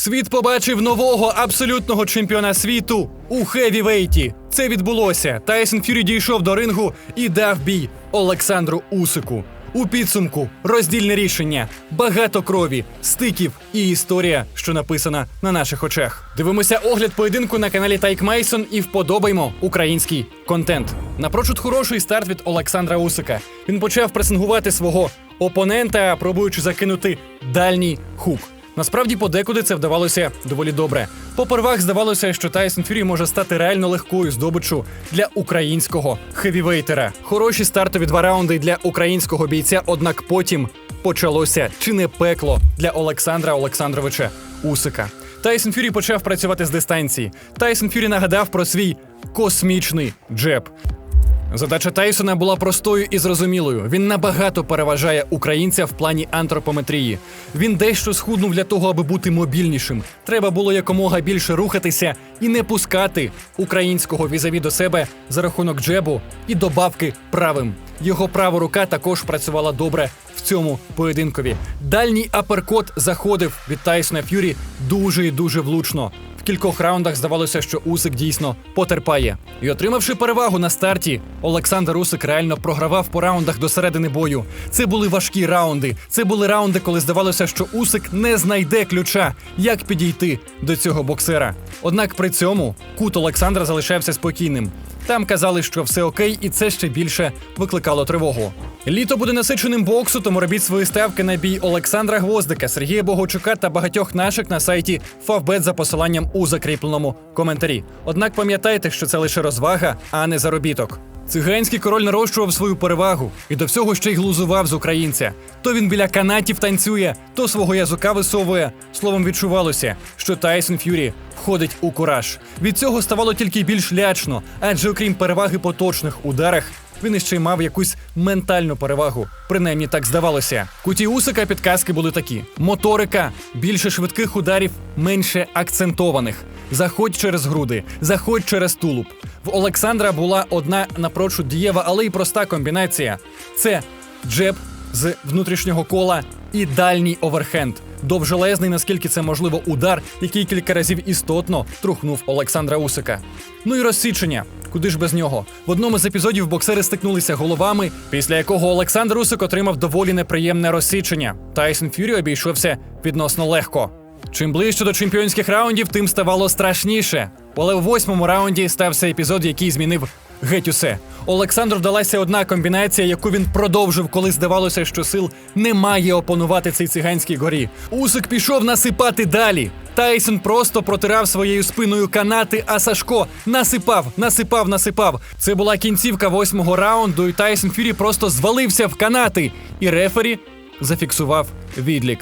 Світ побачив нового абсолютного чемпіона світу у хевівейті. Це відбулося. Тайсон Фюрі дійшов до рингу і дав бій Олександру Усику. У підсумку роздільне рішення, багато крові, стиків і історія, що написана на наших очах. Дивимося огляд поєдинку на каналі Тайк Мейсон і вподобаймо український контент. Напрочуд хороший старт від Олександра Усика. Він почав пресингувати свого опонента, пробуючи закинути дальній хук. Насправді подекуди це вдавалося доволі добре. Попервах здавалося, що Тайсон Фюрі може стати реально легкою здобиччю для українського хевівейтера. Хороші стартові два раунди для українського бійця, однак потім почалося чи не пекло для Олександра Олександровича Усика. Тайсон Фюрі почав працювати з дистанції. Тайсон Фюрі нагадав про свій космічний джеб. Задача Тайсона була простою і зрозумілою. Він набагато переважає українця в плані антропометрії. Він дещо схуднув для того, аби бути мобільнішим. Треба було якомога більше рухатися і не пускати українського візаві до себе за рахунок джебу і добавки правим. Його права рука також працювала добре в цьому поєдинкові. Дальній аперкот заходив від Тайсона Ф'юрі дуже і дуже влучно. В кількох раундах здавалося, що Усик дійсно потерпає. І отримавши перевагу на старті, Олександр Усик реально програвав по раундах до середини бою. Це були важкі раунди. Це були раунди, коли здавалося, що Усик не знайде ключа, як підійти до цього боксера. Однак при цьому кут Олександра залишався спокійним. Там казали, що все окей, і це ще більше викликало тривогу. Літо буде насиченим боксу, тому робіть свої ставки на бій Олександра Гвоздика, Сергія Богочука та багатьох наших на сайті Фавбет за посиланням у закріпленому коментарі. Однак пам'ятайте, що це лише розвага, а не заробіток. Циганський король нарощував свою перевагу і до всього ще й глузував з українця. То він біля канатів танцює, то свого язика висовує. Словом, відчувалося, що Тайсон Ф'юрі входить у кураж. Від цього ставало тільки більш лячно, адже окрім переваги по точних ударах, він іще й мав якусь ментальну перевагу. Принаймні так здавалося. Куті Усика підказки були такі: моторика, більше швидких ударів, менше акцентованих. Заходь через груди, заходь через тулуб. В Олександра була одна напрочуд дієва, але й проста комбінація: це джеб з внутрішнього кола і дальній оверхенд. Довжелезний, наскільки це можливо, удар, який кілька разів істотно трухнув Олександра Усика. Ну і розсічення. Куди ж без нього? В одному з епізодів боксери стикнулися головами, після якого Олександр Усик отримав доволі неприємне розсічення. Тайсон Фюрі обійшовся відносно легко. Чим ближче до чемпіонських раундів, тим ставало страшніше. Але в восьмому раунді стався епізод, який змінив геть усе. Олександру вдалася одна комбінація, яку він продовжив, коли здавалося, що сил немає опанувати цей циганській горі. Усик пішов насипати далі. Тайсон просто протирав своєю спиною канати, а Сашко насипав, насипав, насипав. Це була кінцівка восьмого раунду, і Тайсон Фюрі просто звалився в канати. І рефері зафіксував відлік.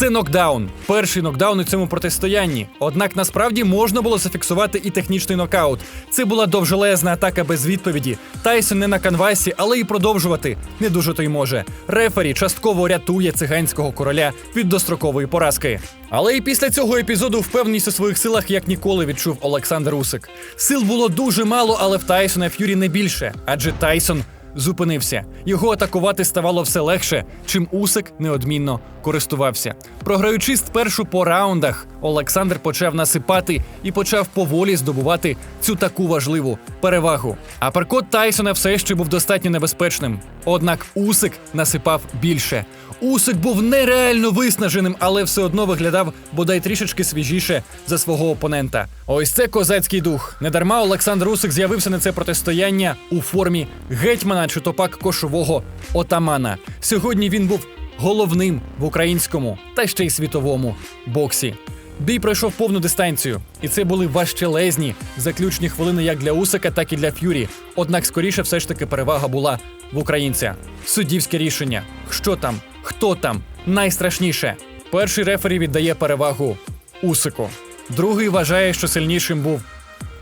Це нокдаун. Перший нокдаун у цьому протистоянні. Однак насправді можна було зафіксувати і технічний нокаут. Це була довжелезна атака без відповіді. Тайсон не на канвасі, але й продовжувати не дуже то й може. Рефері частково рятує циганського короля від дострокової поразки. Але і після цього епізоду впевненість у своїх силах як ніколи відчув Олександр Усик. Сил було дуже мало, але в Тайсона Ф'юрі не більше, адже Тайсон зупинився. Його атакувати ставало все легше, чим Усик неодмінно користувався. Програючи спершу по раундах, Олександр почав насипати і почав поволі здобувати цю таку важливу перевагу. Аперкот Тайсона все ще був достатньо небезпечним. Однак Усик насипав більше. Усик був нереально виснаженим, але все одно виглядав бодай трішечки свіжіше за свого опонента. Ось це козацький дух. Недарма Олександр Усик з'явився на це протистояння у формі гетьмана чи то пак кошового отамана. Сьогодні він був головним в українському та ще й світовому боксі. Бій пройшов повну дистанцію, і це були важчелезні заключні хвилини як для Усика, так і для Ф'юрі. Однак, скоріше, все ж таки, перевага була в українця. Суддівське рішення. Що там? Хто там? Найстрашніше. Перший рефері віддає перевагу Усику. Другий вважає, що сильнішим був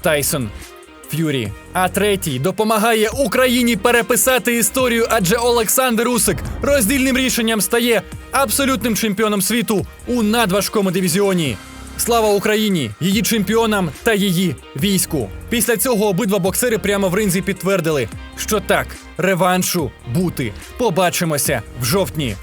Тайсон Ф'юрі. А третій допомагає Україні переписати історію, адже Олександр Усик роздільним рішенням стає абсолютним чемпіоном світу у надважкому дивізіоні. Слава Україні, її чемпіонам та її війську. Після цього обидва боксери прямо в ринзі підтвердили, що так, реваншу бути. Побачимося в жовтні.